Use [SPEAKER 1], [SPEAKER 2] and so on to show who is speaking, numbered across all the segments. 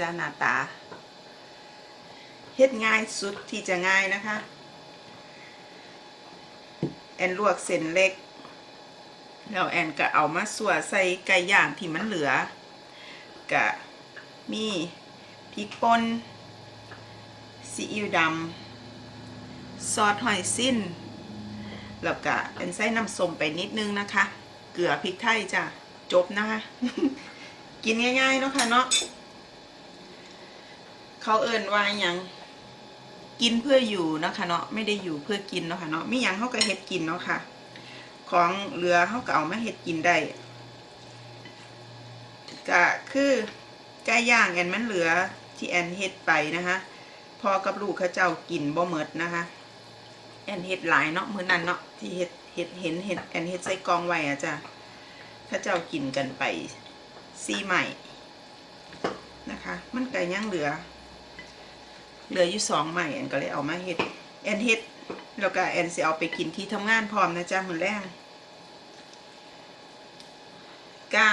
[SPEAKER 1] จ้ะนจ้าหน้าตาเฮ็ดง่ายสุดที่จะง่ายนะคะ แอนลวกเส้นเล็ก แล้วแอนก็เอามาสัวใส่ไก่ย่างที่มันเหลือ กะมีพริกป่นซีอิ๊วดำซอสหอยสิ้น แล้วก็แอนใส่น้ำส้มไปนิดนึงนะคะ เกลือพริกไทยจ้ะ จบนะคะ กินง่ายๆเนาะค่ะเนาะ เขาเอิ่นว่าอย่างกินเพื่ออยู่เนาะคะเนาะไม่ได้อยู่เพื่อกินเนาะค่ะเนาะมีอย่างเขาก็เฮ็ดกินเนาะค่ะ ของเหลือเขาก็เอามาเฮ็ดกินได้ก็คือไก่ย่างแอนมันเหลือที่แอนเฮ็ดไปนะคะพอกับลูกเขาเจ้ากินบ่เมดนะคะ แอนเฮ็ดหลายเนาะมื้อนั้นเนาะที่เฮ็ดเฮ็ดเห็นเฮ็ดแอนเฮ็ดใส่กองไว้อะจ้ะเขาเจ้ากินกันไปซีใหม่นะคะ มันก็ยังเหลือ เหลืออยู่สองใหม่แอนก็เลยเอามาเฮ็ดแอนเฮ็ดแล้วก็แอนสิเอาไปกินที่ทำงานพร้อมนะจ๊ะมือแรงก็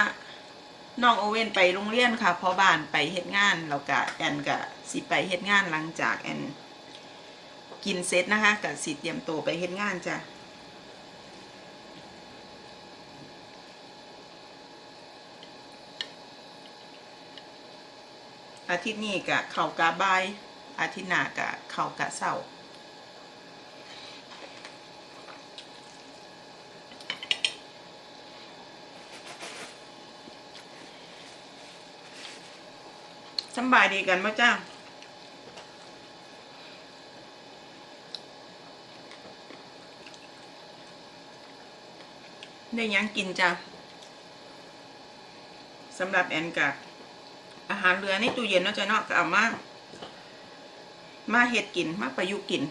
[SPEAKER 1] น้องโอเว่นไปโรงเรียนค่ะพอบ้านไปเฮ็ดงานแล้วก็แอนก็สิไปเฮ็ดงานหลังจากแอนกินเสร็จนะคะกับสิเตรียมตัวไปเฮ็ดงานจ้ะอาทิตย์นี้กะเข่ากะบาย อาทิตย์หน้ากะเข่ากะเสาร์สบายดีกันไหมจ้าได้ยังกินจ้ะสำหรับแอนกับอาหารเรือในตู้เย็นเนาะจ้ะเนาะก็เอามา มาเฮ็ดกิน มาประยุกต์กิน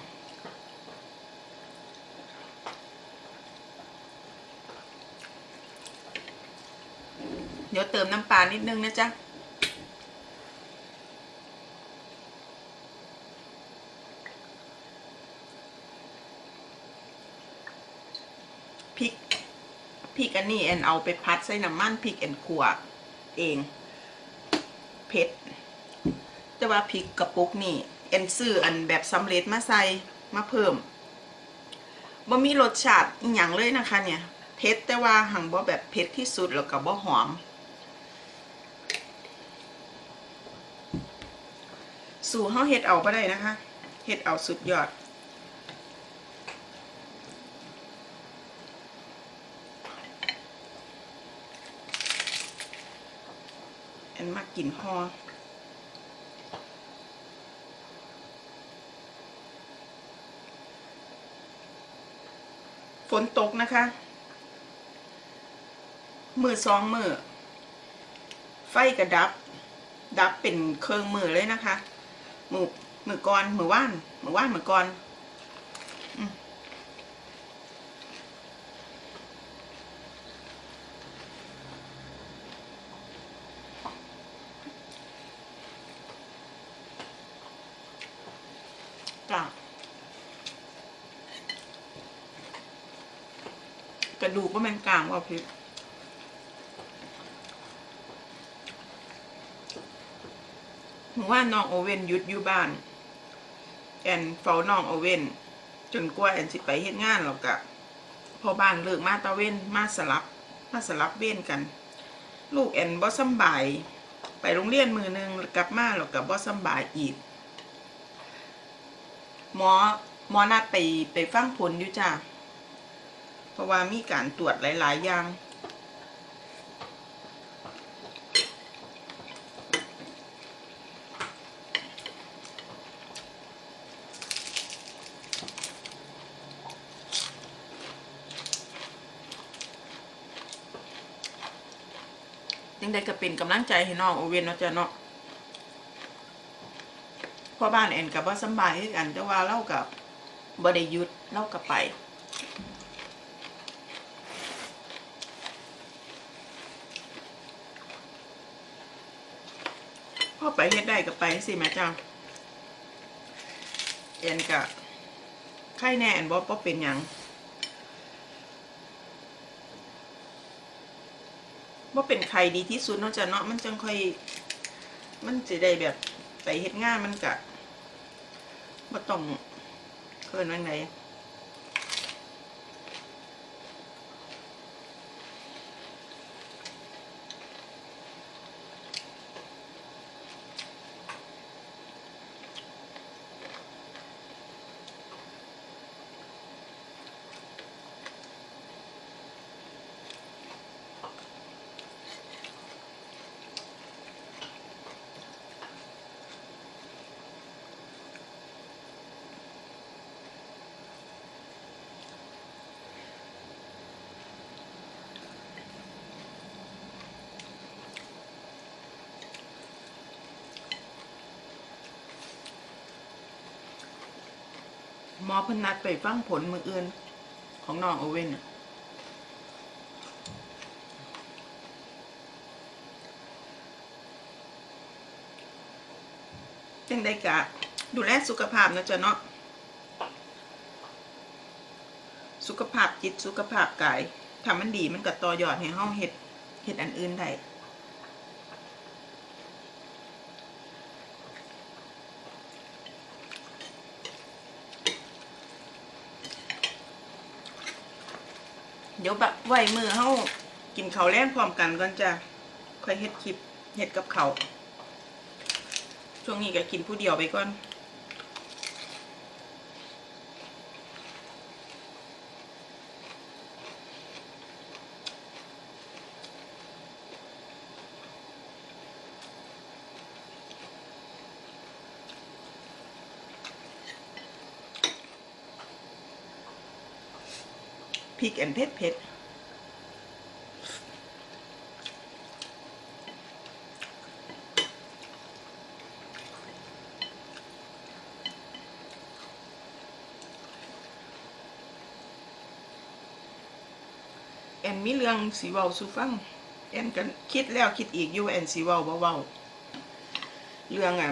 [SPEAKER 1] เดี๋ยวเติมน้ำปลานิดนึงนะจ๊ะพริกพริกอันนี้แอนเอาไปพัดใส่น้ำมันพริกแอนขัวเองเผ็ดแต่ว่าพริกกระปุกนี่ แอนซื้ออันแบบสำเร็จมาใส่มาเพิ่มบ่มีรสชาติอีหยังเลยนะคะเนี่ยเผ็ดแต่ว่าหังบ่แบบเผ็ดที่สุดแล้วก็บ่หอม สู่เฮาเฮ็ดเอาบ่ได้นะคะเฮ็ดเอาสุดยอดแอนมากินฮอ ฝนตกนะคะ มือสองมือ ไฟกระดับ ดับเป็นเครื่องมือเลยนะคะ มือมือก่อนมือว่านมือว่านมือก่อนอืมกะ กระดูกว่ามันกลางว่าพิษมือว่าน้องโอเว่นยุดอยู่บ้าน แอนเฝ้าน้องโอเว่นจนกว่าแอนสิไปเฮ็ดงานแล้วกะพอบ้านเลิกมาตะเว้นมาสลับ มาสลับเว้นกัน ลูกแอนบ่สำบาย ไปโรงเรียนมือหนึงกลับมาแล้วก็บ่สำบายอีกหมอหมอนัดไปไปฟังผลอยู่จ้า ราะว่ามีการตรวจหลาย ๆ อย่าง ยังได้ก็เป็นกำลังใจให้น้องโอเวนเนาะจ้ะเนาะพ่อบ้านแอนกับว่าสบายคือกันแต่ว่าเล่ากับบ่ได้หยุดเล่ากับไป พ่อไปเฮ็ดได้ก็ไปสิแม่จ้าแอนกับไข้แน่แอนบ่บ่เป็นหยังว่าเป็นใครดีที่สุดเนาะจ้ะเนาะมันจังค่อย มันจะได้แบบไปเฮ็ดงานมันกะบ่ต้องเกินวันไหน มอพนัดไปฟังผลมืออื่น ของน้องโอเว่นน่ะจังได้กะ ดูแลสุขภาพนะจ๊ะเนาะสุขภาพจิตสุขภาพกายถ้ามันดีมันก็ต่อยอดให้เฮาเฮ็ดเฮ็ดอันอื่นได้ เดี๋ยวแบบไหวมือเฮากินเขาแล่นพร้อมกันก่อนจะค่อยเฮ็ดคลิปเฮ็ดกับเขาช่วงนี้ก็กินผู้เดียวไปก่อน พริกแอนเผ็ดเผ็ดแอนมีเรื่องสีเว้าสูฟัง แอนก็คิดแล้วคิดอีกอยู่แอนสีเว้าเว้าเรื่องอะ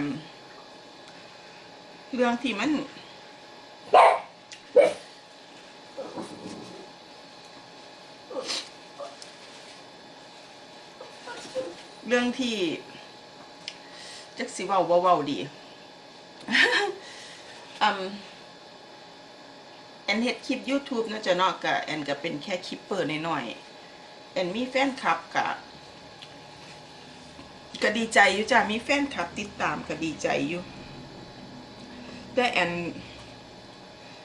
[SPEAKER 1] เรื่องที่มัน เรื่อง ที่จักสิเว้าบ่เว้าดีอืมแอนเฮ็ดคลิป YouTube นะจ๊ะเนาะกะแอนก็เป็นแค่คลิปเปอร์น้อยๆแอนมีแฟนคลับกะก็ดีใจอยู่จ้ะมีแฟนคลับติดตามก็ดีใจอยู่แต่แอน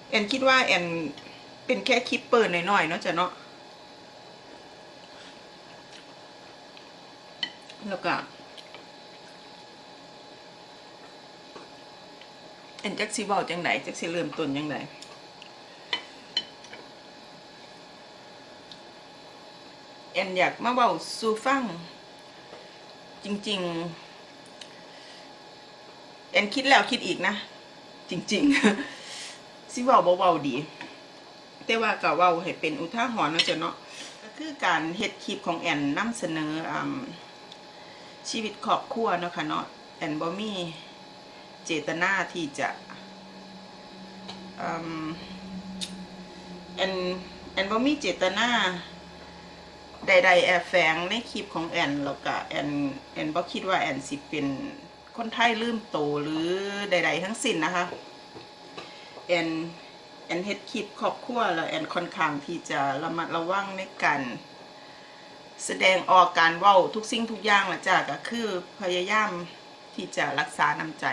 [SPEAKER 1] แอนคิดว่าแอนเป็นแค่คลิปเปอร์น้อยๆเนาะจ้ะเนาะ แล้วก็เอ็นจักสิเว้าจังไดจักสิเริ่มต้นจังไดเอ็นอยากมาเว้าสูฟัง จริง ๆ เอ็นคิดแล้วคิดอีกนะ จริง ๆ สิเว้าบ่เว้าดี แต่ว่าก็เว้าให้เป็นอุทาหรณ์นาะจ้ะเนาะก็คือการเฮ็ดคลิปของแอนนำเสนออ่า ชีวิตครอบครัวเนาะค่ะเนาะแอนบ่มีเจตนาที่จะแอนแอนบ่มีเจตนาใดๆแอบแฝงในคลิปของแอนแล้วก็แอนแอนบ่คิดว่าแอนสิเป็นคนไทยลืมโตหรือใด ๆ ทั้งสิ้นนะคะแอนแอนเฮ็ดคลิปครอบครัวแล้วแอนค่อนข้างที่จะระมัดระวังในการ แสดงออกการเว้าทุกสิ่งทุกอย่างละจ้ะก็คือพยายามที่จะรักษาน้ำใจ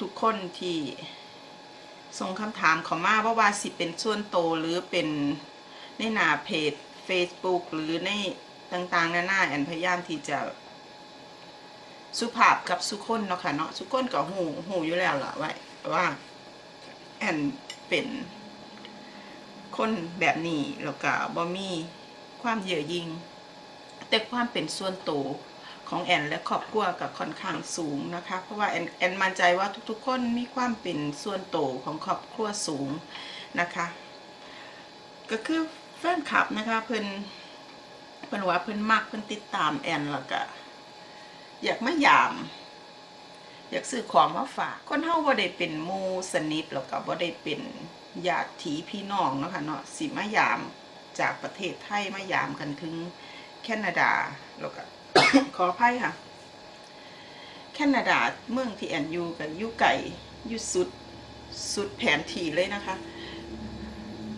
[SPEAKER 1] ทุกๆคนที่ส่งคำถามเขามาว่าว่าสิเป็นส่วนโตหรือเป็นในหน้าเพจ Facebook หรือในต่างๆนานาแอนพยายามที่จะสุภาพกับสุคนเนาะค่ะเนาะสุคนก็หูหูอยู่แล้วล่ะว่าว่า แอนเป็นคนแบบนี้แล้วก็บ่มี ความเย่อยิงแต่ความเป็นส่วนตัวของแอนและครอบครัวกับค่อนข้างสูงนะคะ เพราะว่าแอนแอนมั่นใจว่าทุกๆ คนมีความเป็นส่วนตัวของครอบครัวสูงนะคะ ก็คือแฟนคลับนะคะเพิ่นเพิ่นว่าเพิ่นมักเพิ่นติดตามแอนแล้วก็อยากมายาม อยากซื้อของมาฝาก คนเฮาบ่ได้เป็นมูสนิทแล้วก็บ่ได้เป็นญาติพี่น้องเนาะค่ะเนาะสิมายาม จากประเทศไทยมายามกันถึงแคนาดาแล้วก็ขออภัยค่ะ แคนาดาเมืองที่แอนยูกับยูไก่ยูสุดสุดแผนที่เลยนะคะ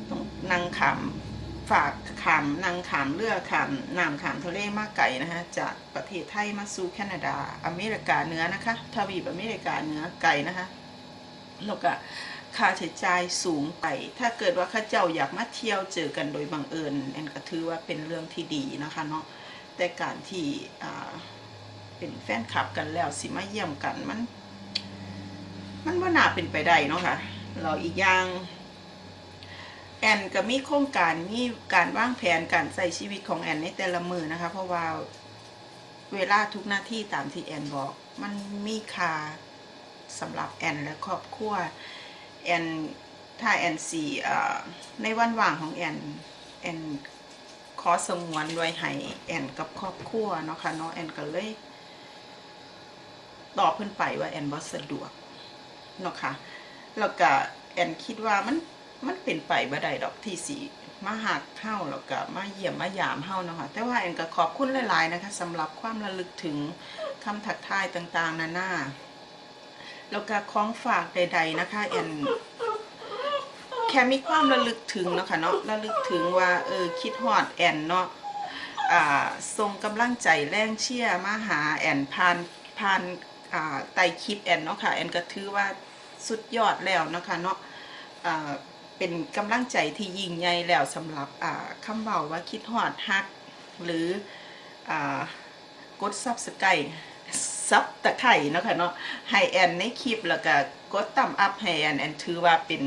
[SPEAKER 1] ต้องนั่งขามฝากขามนั่งขามเรือขามน้ำขามทะเลมาไก่นะคะจากประเทศไทยมาสู่แคนาดา อเมริกาเหนือนะคะทวีปอเมริกาเหนือไก่นะคะแล้วก็ ค่าใช้จ่ายสูงไป ถ้าเกิดว่าข้าเจ้าอยากมาเที่ยวเจอกันโดยบังเอิญแอนก็ถือว่าเป็นเรื่องที่ดีนะคะเนาะแต่การที่เป็นแฟนคลับกันแล้วสิมาเยี่ยมกันมัน มันว่าน่าเป็นไปได้เนาะค่ะเราอีกอย่างแอนก็มีโครงการมีการวางแผนการใส่ชีวิตของแอนในแต่ละมือนะคะ เพราะว่าเวลาทุกหน้าที่ตามที่แอนบอก มันมีค่าสำหรับแอนและครอบครัว แอนถ้าแอนสีในวันว่างของแอนแอนขอสงวนไว้ให้แอนกับครอบครัวเนาะค่ะเนาะแอนก็เลยตอบเพิ่อนไปว่าแอนบ่สะดวกเนาะค่ะแล้วก็แอนคิดว่ามันมันเป็นไปบ่ได้ดอกที่สิมาหักเฮาแล้วก็มาเยี่ยมมายามเฮาเนาะค่ะแต่ว่าแอนก็ขอบคุณหลาย ๆ นะคะสำหรับความระลึกถึงคำทักทายต่าง ๆ นานา แล้วก็ของฝากใด ๆนะคะแอนแค่มีความระลึกถึงเนาะค่ะเนาะระลึกถึงว่าเออคิดฮอดแอนเนาะอ่าส่งกำลังใจแรงเชียร์มาหาแอนผ่านผ่านอ่าไต่คลิปแอนเนาะค่ะแอนก็ถือว่าสุดยอดแล้วเนาะคะเนาะอ่าเป็นกำลังใจที่ยิ่งใหญ่แล้วสำหรับอ่าคำเบาว่าคิดฮอดฮัก หรืออ่ากดซับสไคร ซับตะไคร่นะคะเนาะให้แอนในคลิปแล้วก็กดตั้มอัพให้แอนแอนถือว่าเป็น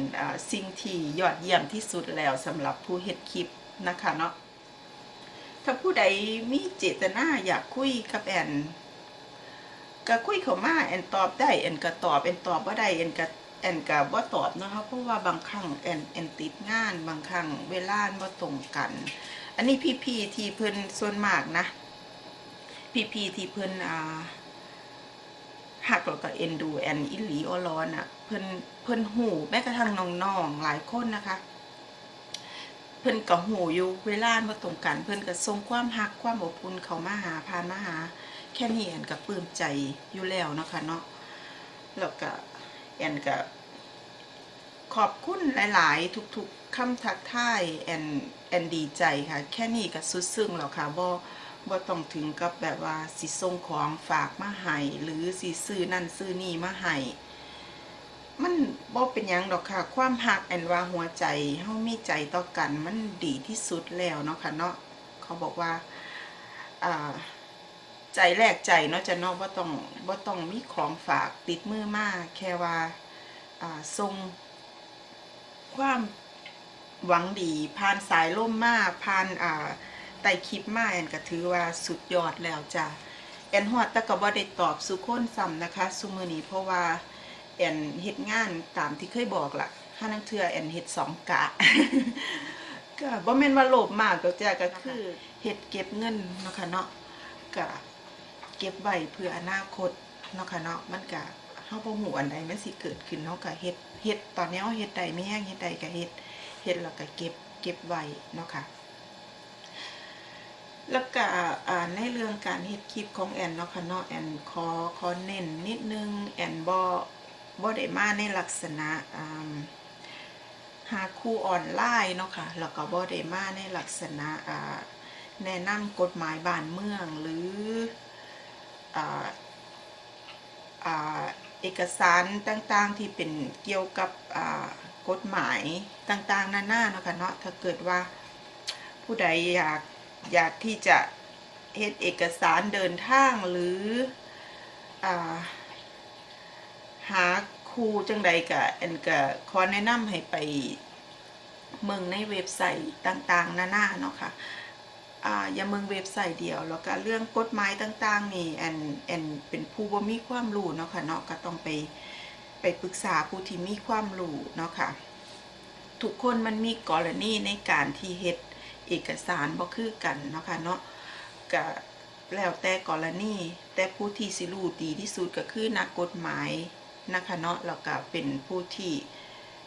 [SPEAKER 1] สิ่งที่ยอดเยี่ยมที่สุดแล้วสำหรับผู้เฮ็ดคลิปนะคะเนาะถ้าผู้ใดมีเจตนาอยากคุยกับแอนก็คุยเข้ามาแอนตอบได้แอนก็ตอบแอนตอบว่าได้แอนก็แอนก็บ่าตอบนะคะเพราะว่าบางครั้งแอนแอนติดงานบางครั้งเวลาบ่ตรงกัน อันนี้พี่ๆที่เพิ่นส่วนมากนะ พี่ๆที่เพิ่นอ่า หักแล้วก็เอ็นดูแอนอิหลีออร้อนอะ เพิ่นเพิ่นหูแม้กระทั่งน้องๆหลายคนนะคะ เพิ่นก็หูอยู่เวลาบ่ตรงกัน เพิ่นก็ส่งความฮักความอบอุ่นเขามาหาผ่านมาหา แค่นี้แอนก็ปลื้มใจอยู่แล้วนะคะเนาะแล้วก็แอนก็ขอบคุณหลาย ๆ ทุก ๆคำทักทายแอนแอนดีใจค่ะ แค่นี้ก็สุดซึ้งแล้วค่ะบ่ บ่ต้องถึงกับแบบว่าสิส่งของฝากมาให้หรือสิซื้อนั่นซื้อนี่มาให้มันบ่เป็นยังดอกค่ะ ความหักแอนว่าหัวใจเฮามีใจต่อกัน มันดีที่สุดแล้วเนาะค่ะเนาะเขาบอกว่าอ่าใจแรกใจเนาะจะเนาะบ่ต้องบ่ต้องมีของฝากติดมือมาแค่ว่าอ่าทรงความหวังดีผ่านสายล่มมาผ่านอ่า ไต่คลิปมาแอนก็ถือว่าสุดยอดแล้วจ้ะแอนฮอดแต่ก็บ่ได้ตอบสุคนซ้ำนะคะซุมือนี้เพราะว่าแอนเฮ็ดงานตามที่เคยบอกล่ะถ้านังเทือแอนเฮ็ดสองกะก็บ่แม่นว่าโลภมากก็จ้ะก็คือเฮ็ดเก็บเงินเนาะค่ะเนาะก็เก็บไว้เพื่ออนาคตเนาะค่ะเนาะมันก็เฮาบ่ฮู้อันใดมันสิเกิดขึ้นเฮาก็เฮ็ดเฮ็ดตอนนี้เฮาเฮ็ดได้ไม่แห้งเฮ็ดได้ก็เฮ็ดเฮ็ดแล้วก็เก็บเก็บไว้เนาะค่ะ แล้วก็ในเรื่องการเฮ็ดคลิปของแอนเนาะค่ะเนาะแอนขอขอเน้นนิดนึงแอนบ่บ่ได้มาในลักษณะหาคู่ออนไลน์เนาะค่ะแล้วก็บ่ได้มาในลักษณะอ่าแนะนำกฎหมายบ้านเมืองหรือเอกสารต่างๆที่เป็นเกี่ยวกับกฎหมายต่างๆนานาเนาะค่ะเนาะถ้าเกิดว่าผู้ใดอยาก อยากที่จะเฮ็ดเอกสารเดินทางหรืออหาครูจังใดกะแอนก็ขอแนะนำให้ไปเมืองในเว็บไซต์ต่างๆนานาเนาะค่ะอ่าอย่าเมืองเว็บไซต์เดียว แล้วก็เรื่องกฎหมายต่างๆนี่แอนแอนเป็นผู้บ่มีความรู้เนาะค่ะเนาะก็ต้องไปไปปรึกษาผู้ที่มีความรู้เนาะค่ะทุกคนมันมีกรณีในการที่เฮ็ด เอกสารบ่คือกันเนาะค่ะเนาะก็แล้วแต่กรณีแต่ผู้ที่สิรู้ดีที่สุดก็คือนักกฎหมายนะคะเนาะแล้วก็เป็นผู้ที่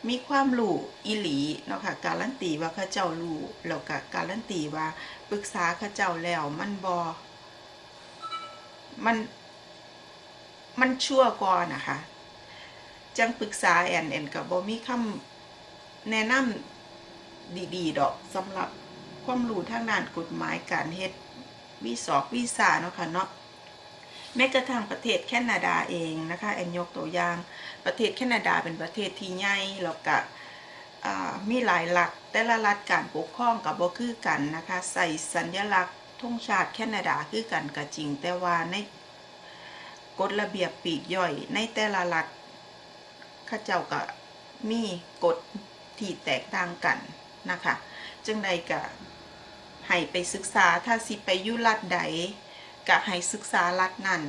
[SPEAKER 1] มีความรู้อีหลีเนาะค่ะการันตีว่าเขาเจ้ารู้แล้วก็การันตีว่าปรึกษาเขาเจ้าแล้วมันบ่มันมันชั่วกว่านะคะ จังปรึกษาแอนแอนกับบ่มีคำแนะนำดีๆดอกสำหรับ ความรู้ทางด้านกฎหมายการเฮ็ดวีสอกวีซ่าเนาะค่ะเนาะแม้กระทั่งประเทศแคนาดาเองนะคะแอนยกตัวอย่างประเทศแคนาดาเป็นประเทศที่ใหญ่แล้วก็มีหลายหลักแต่ละรัฐการปกครองกับบ่คือกันนะคะใส่สัญลักษณ์ธงชาติแคนาดาคือกันก็จริง แต่ว่าในกฎระเบียบปีกย่อย ในแต่ละรัฐข้าเจ้าก็มีกฎที่แตกต่างกันนะคะจังใดก็ ให้ไปศึกษาถ้าสิไปยู่รัฐใดก็ให้ศึกษารัฐนั้น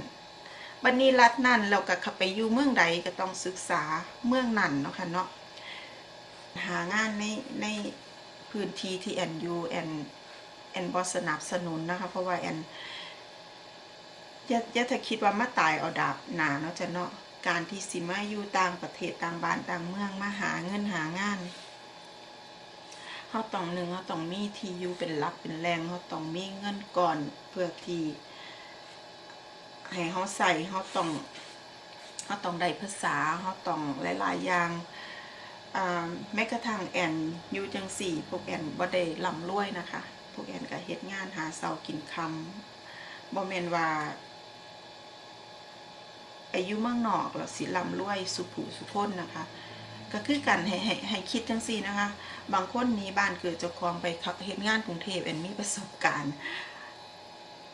[SPEAKER 1] บัดนี้รัฐนั้นเราก็ข้าไปอยู่เมืองใดก็ต้องศึกษาเมืองนั้นเนาะค่ะเนาะหางานในในพื้นที่ที่แอนยูแอนแอนบอสนับสนุนนะคะเพราะว่าแอนอย่าอย่าถ้าคิดว่ามาตายเอาดาบหนาเนาะจะเนาะการที่สิมาอยู่ต่างประเทศต่างบ้านต่างเมืองมาหาเงินหางาน เขาต้องหนึ่งเขาต้องมีที่อยู่เป็นหลักเป็นแรงเขาต้องมีเงินก่อนเพื่อที่ให้เขาใส่เขาต้องเขาต้องได้ภาษาเขาต้องหลายๆอย่างอ่าแม้กระทั่งแอนยูจังสี่พวกแอนบ่ได้ลำรวยนะคะ พวกแอนก็เฮ็ดงานหาเสากินคำบ่แมนว่าอายุเมืองนอกแล้วสิลำรวยสุผูสุคนนะคะ ก็คือกันให้ให้ให้คิดจังซี่นะคะ บางคนนี้บ้านเกิดเจ้าของไปขับเฮ็ดงานกรุงเทพแอนมีประสบการณ์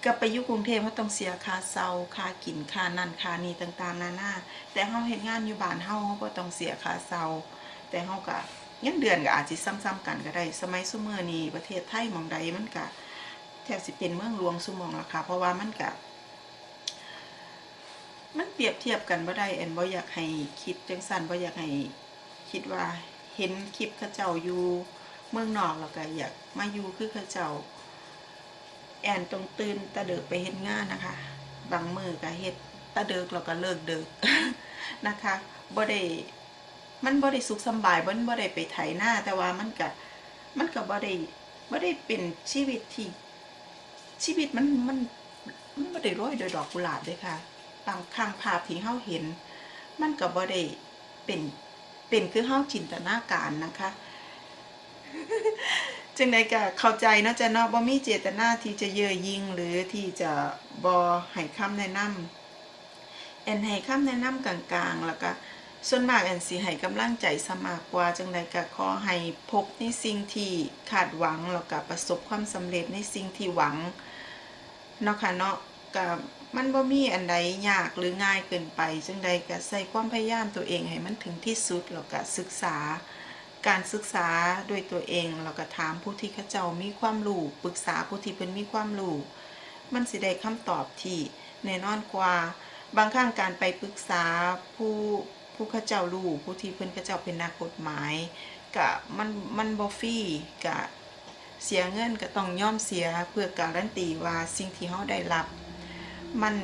[SPEAKER 1] ก็ไปอยู่กรุงเทพเขาต้องเสียค่าเซาค่ากินค่านั่นค่านี่ต่างๆนานาแต่เฮาเฮ็ดงานอยู่บ้านเฮาเฮาบ่ต้องเสียค่าเซาแต่เฮาก็เงินเดือนก็อาจสิซ้ำๆกันก็ได้ สมัยซุมื้อนี้ประเทศไทยมองใดมันก็แทบสิเป็นเมืองหลวงซุมองล้วค่ะเพราะว่ามันก็มันเปรียบเทียบกันบ่ได้แอนบ่อยากให้คิดจังซั่นบ่อยากให้ คิดว่าเห็นคลิปข้าเจ้าอยู่เมืองนอกแล้วก็อยากมาอยู่คือข้าเจ้า แอนต้องตื่นตะเดิกไปเฮ็ดงานนะคะ บางมือก็เฮ็ดตะเดิกแล้วก็เลิกเดิกนะคะบ่ได้มันบ่ได้สุขสบายบ่บ่ได้ไปไถหน้า แต่ว่ามันก็มันก็บ่ได้บ่ได้เป็นชีวิตที่ชีวิตมันมันมันบ่ได้โรยด้วยดอกกุหลาบเด้ค่ะ บางครั้งภาพที่เฮาเห็น มันก็บ่ได้เป็น เป็นคือเฮาจินตนาการนะคะ จึงใดก็เข้าใจเนาะจะเนาะบ่มีเจตนาที่จะเย่อยิงหรือที่จะบ่ให้คำแนะนำแอนให้คำแนะนำกลางๆ แล้วก็ส่วนมากแอนสิให้กำลังใจสมากกว่าจังใดก็ขอให้พบในสิ่งที่คาดหวังแล้วก็ประสบความสำเร็จในสิ่งที่หวังเนาะค่ะเนาะก็ มันบ่มีอันใดยากหรือง่ายเกินไปจังใดก็ใส่ความพยายามตัวเองให้มันถึงที่สุดแล้วก็ศึกษา การศึกษาด้วยตัวเองแล้วก็ถามผู้ที่เขาเจ้ามีความรู้ปรึกษาผู้ที่เพิ่นมีความรู้มันสิได้คำตอบที่แน่นอนกว่า บางครั้งการไปปรึกษาผู้ผู้เขาเจ้ารู้ผู้ที่เพิ่นเขาเจ้าเป็นนักกฎหมายก็มันมันบ่ฟรีก็เสียเงินก็ต้องยอมเสียเพื่อการันตีว่าสิ่งที่เฮาได้รับ มัน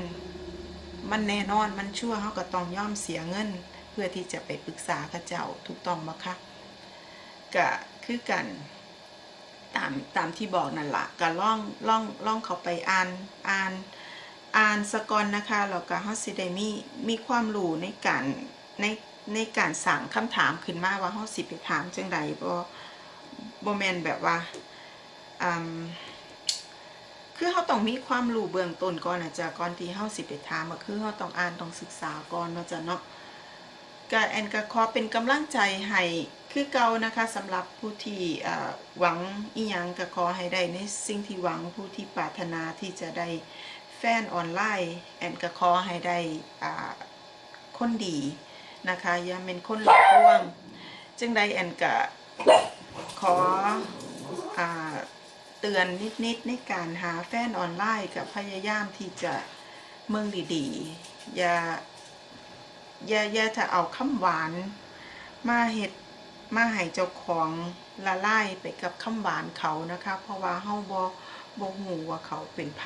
[SPEAKER 1] มันแน่นอนมันชั่วเฮาก็ต้องย่อมเสียเงิน เพื่อที่จะไปปรึกษาเขาเจ้าถูกต้องบ่คะก็คือกันตามตามที่บอกนั่นละก็ล่องล่องล่องเขาไปอ่านอ่านอ่านสกอนนะคะแล้วก็เฮาสิได้มีมีความรู้ในการในในการสั่งคำถามขึ้นมาว่าเฮาสิไปถามจังใดบ่บ่แม่นแบบว่าอืม คือเฮาต้องมีความรู้เบื้องต้นก่อนนะจ๊ะก่อนที่เฮาสิไปถามก็คือเฮาต้องอ่านต้องศึกษาก่อนเนาะจ๊ะเนาะก็แอนก็ขอเป็นกำลังใจให้คือเก่านะคะสำหรับผู้ที่หวังอีหยังก็ขอให้ได้ในสิ่งที่หวังผู้ที่ปรารถนาที่จะได้แฟนออนไลน์แอนก็ขอให้ได้คนดีนะคะอย่าเป็นคนหลอกลวงจึงใดแอนก็ขออ่า เตือนนิดๆในการหาแฟนออนไลน์กับพยายามที่จะเมืองดีๆ อย่า อย่าอย่าจะเอาคำหวาน มาเห็ดมาให้เจ้าของละลายไปกับคำหวานเขานะคะ เพราะว่าเฮาบ่บ่ฮู้ว่าเขาเป็นไผ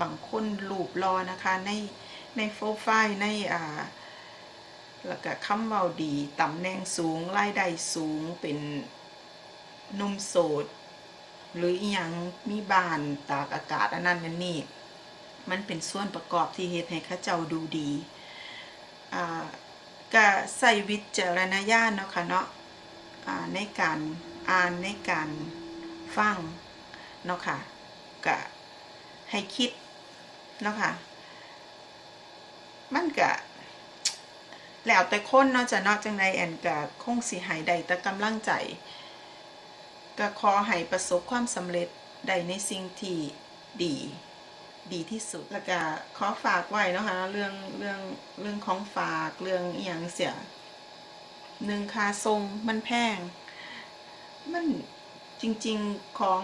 [SPEAKER 1] บางคนรูปรอนะคะในในโปรไฟล์ในอ่าแล้วก็คำเว้าดีตำแหน่งสูงรายได้สูงเป็นหนุ่มโสด หรืออีหยังมีบานตากอากาศอันนั้นอันนี้มันเป็นส่วนประกอบที่เฮ็ดให้ข้าเจ้าดูดีอ่าก็ใส่วิจารณญาณเนาะค่ะเนาะอ่าในการอ่านในการฟังเนาะค่ะก็ให้คิดเนาะค่ะมันก็แล้วแต่คนเนาะจะเนาะจังใดแอนก็คงสิให้ได้แต่กำลังใจ ก็ขอให้ประสบความสำเร็จได้ในสิ่งที่ดี ดีที่สุด แล้วก็ขอฝากไว้นะคะ เรื่องเรื่องเรื่องของฝากเรื่องอีหยังเสียหนึ่งคาทรงมันแพง มันจริงๆของ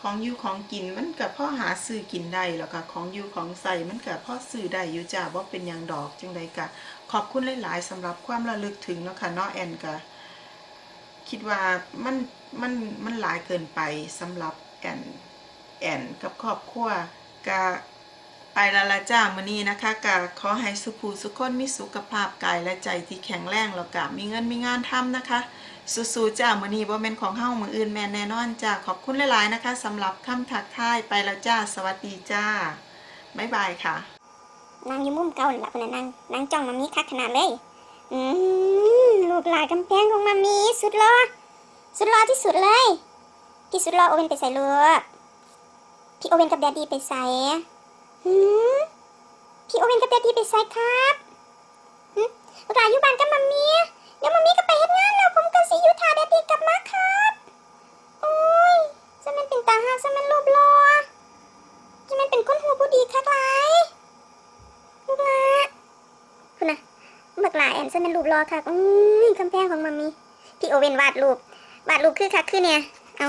[SPEAKER 1] ของอยู่ของกินมันก็พ่อหาซื้อกินได้แล้วก็ของอยู่ของใส่มันก็พ่อซื้อได้อยู่จ้าว่าเป็นหยังดอกจังใดกะ ขอบคุณหลาย ๆสำหรับความระลึกถึงเนาะค่ะเนาะแอนก็คิดว่ามัน มันมันหลายเกินไปสำหรับแอนแอนกับครอบครัวก็ไปล้วละจ้ามื้อนี้นะคะก็ขอให้สุภูสุขคนมีสุขภาพกายและใจที่แข็งแรงแล้วก็มีเงินมีงานทำนะคะสู้ๆจ้ามื้อนี้บ่แม่นของเฮามื้ออื่นแม่นแน่นอนจ้าขอบคุณหลายๆนะคะสำหรับคำทักทายไปแล้วจ้าสวัสดีจ้าบ๊ายบายค่ะ
[SPEAKER 2] นางอยู่มุมเก่าหลับนะนางนางจ้องมามีคักขนาดเลย อืมลูกหลานกำแพงของมามีสุดล่อ สุดหล่อที่สุดเลย พี่สุดหล่อโอเวนไปใส่ลูกพี่โอเวนกับแดดดี้ไปใส่หืมพี่โอเวนกับแดดดี้ไปใส่ครับหืมลูกหลานอยู่บ้านกับมามี่เดี๋ยวมามีก็ไปเฮ็ดงานแล้วผมก็สิอยู่ท่าแดดดี้กลับมาครับโอ้ยจะมันเป็นตาหักจะมันรูปหล่อจะมันเป็นคนหัวบุดีคักหลายลูกหลาคุณนะบักหลาแอนซึ่งเป็นรูปรอค่ะอุ้ยกำแพงของมัมมี่พี่โอเวนวาดรูป วาดรูปคือค่ะคือเนี่ยเอา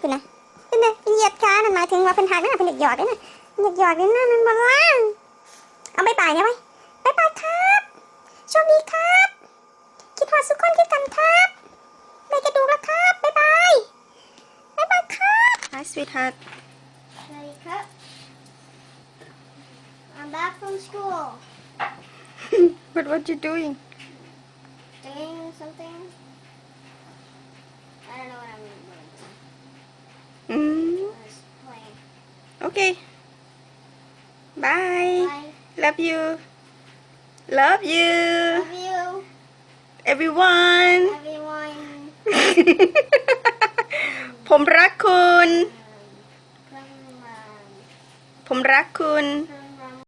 [SPEAKER 2] คุณนะคุณนะเหยียดขานั่นหมายถึงว่าเป็นทางนั่นนะเป็นเด็กหยอดด้วยนะเด็กหยอดด้วยนะมันบอกว่าเอาไปป่ายเนี่ยไว้ไปป่ายครับโชคดีครับ คิดหอดสุกคนคิดกันครับไปกระดูกแล้วครับบ๊ายบายบ๊ายบายครับ
[SPEAKER 1] Hi sweetheart
[SPEAKER 2] Ready, cut. I'm back from school.
[SPEAKER 1] What what you doing
[SPEAKER 2] Doing something.
[SPEAKER 1] Love you Love you
[SPEAKER 2] Love you,
[SPEAKER 1] everyone
[SPEAKER 2] everyone.
[SPEAKER 1] ผมรักคุณ
[SPEAKER 2] Um, from, um,
[SPEAKER 1] ผมรักคุณ
[SPEAKER 2] from